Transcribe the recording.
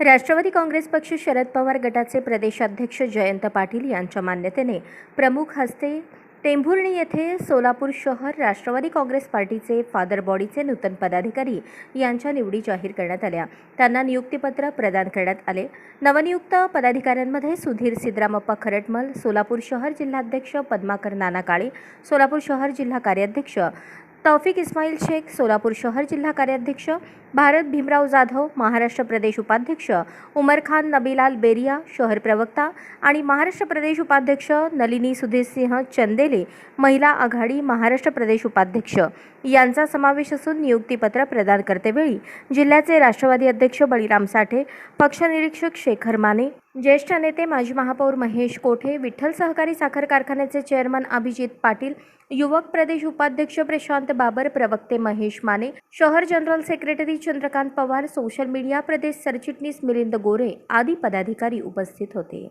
राष्ट्रवादी काँग्रेस पक्ष शरद पवार गटाचे प्रदेशाध्यक्ष जयंत पाटील यांच्या मान्यतेने प्रमुख हस्ते टेंभुर्णी येथे सोलापूर शहर राष्ट्रवादी काँग्रेस पार्टीचे फादर बॉडीचे नूतन पदाधिकारी यांच्या निवडी जाहीर करण्यात आल्या. त्यांना नियुक्तीपत्र प्रदान करण्यात आले. नवनियुक्त पदाधिकाऱ्यांमध्ये सुधीर सिद्रामप्पा खरटमल सोलापूर शहर जिल्हाध्यक्ष पद्माकर नाना काळे सोलापूर शहर जिल्हा कार्याध्यक्ष तौफिक इस्माईल शेख सोलापूर शहर जिल्हा कार्याध्यक्ष भारत भीमराव जाधव महाराष्ट्र प्रदेश उपाध्यक्ष उमर खान नबीलाल बेरिया शहर प्रवक्ता आणि महाराष्ट्र प्रदेश उपाध्यक्ष नलिनी सुधीरसिंह चंदेले महिला आघाडी महाराष्ट्र प्रदेश उपाध्यक्ष. यांचा समावेश असून नियुक्तीपत्र प्रदान करतेवेळी जिल्ह्याचे राष्ट्रवादी अध्यक्ष बळीराम साठे पक्षनिरीक्षक शेखर माने ज्येष्ठ नेते माजी महापौर महेश कोठे विठ्ठल सहकारी साखर कारखान्याचे चेअरमन अभिजित पाटील युवक प्रदेश उपाध्यक्ष प्रशांत बाबर प्रवक्ते महेश माने शहर general secretary Chandrakant Pawar social media प्रदेश सरचिटणीस मिलिंद गोरे आदी पदाधिकारी उपस्थित होते.